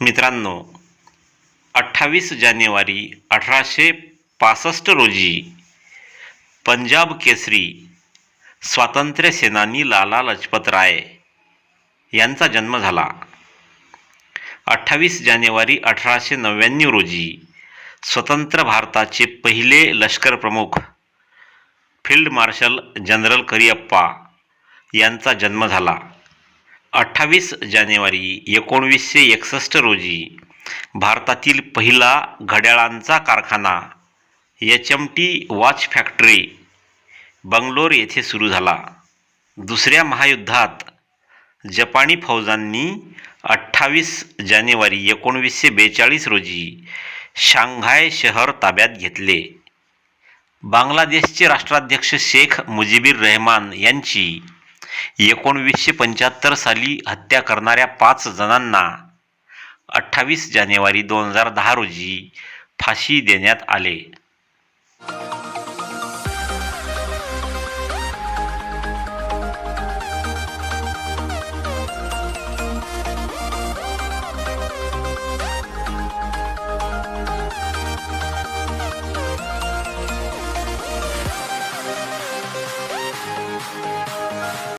मित्रांनो अठ्ठावीस जानेवारी अठराशे पासष्ट रोजी पंजाब केसरी स्वातंत्र्य सेनानी लाला लजपत राय यांचा जन्म झाला. अठ्ठावीस जानेवारी अठराशे नव्याण्णव रोजी स्वतंत्र भारताचे पहिले लष्कर प्रमुख फील्ड मार्शल जनरल करिअप्पा यांचा जन्म झाला. अठ्ठावीस जानेवारी एकोणवीसशे एकसष्ट रोजी भारतातील पहिला घड्याळांचा कारखाना H M T watch factory Bangalore येथे सुरू झाला. दुसऱ्या महायुद्धात जपानी फौजांनी अठ्ठावीस जानेवारी एकोणवीसशे बेचाळीस रोजी शांघाय शहर ताब्यात घेतले. बांगलादेशचे राष्ट्राध्यक्ष शेख मुजीबीर रहमान यांची एकोणवीसशे पंच्याहत्तर साली हत्या करणाऱ्या पाच जणांना अठ्ठावीस जानेवारी दोन हजार दहा रोजी फाशी देण्यात आले.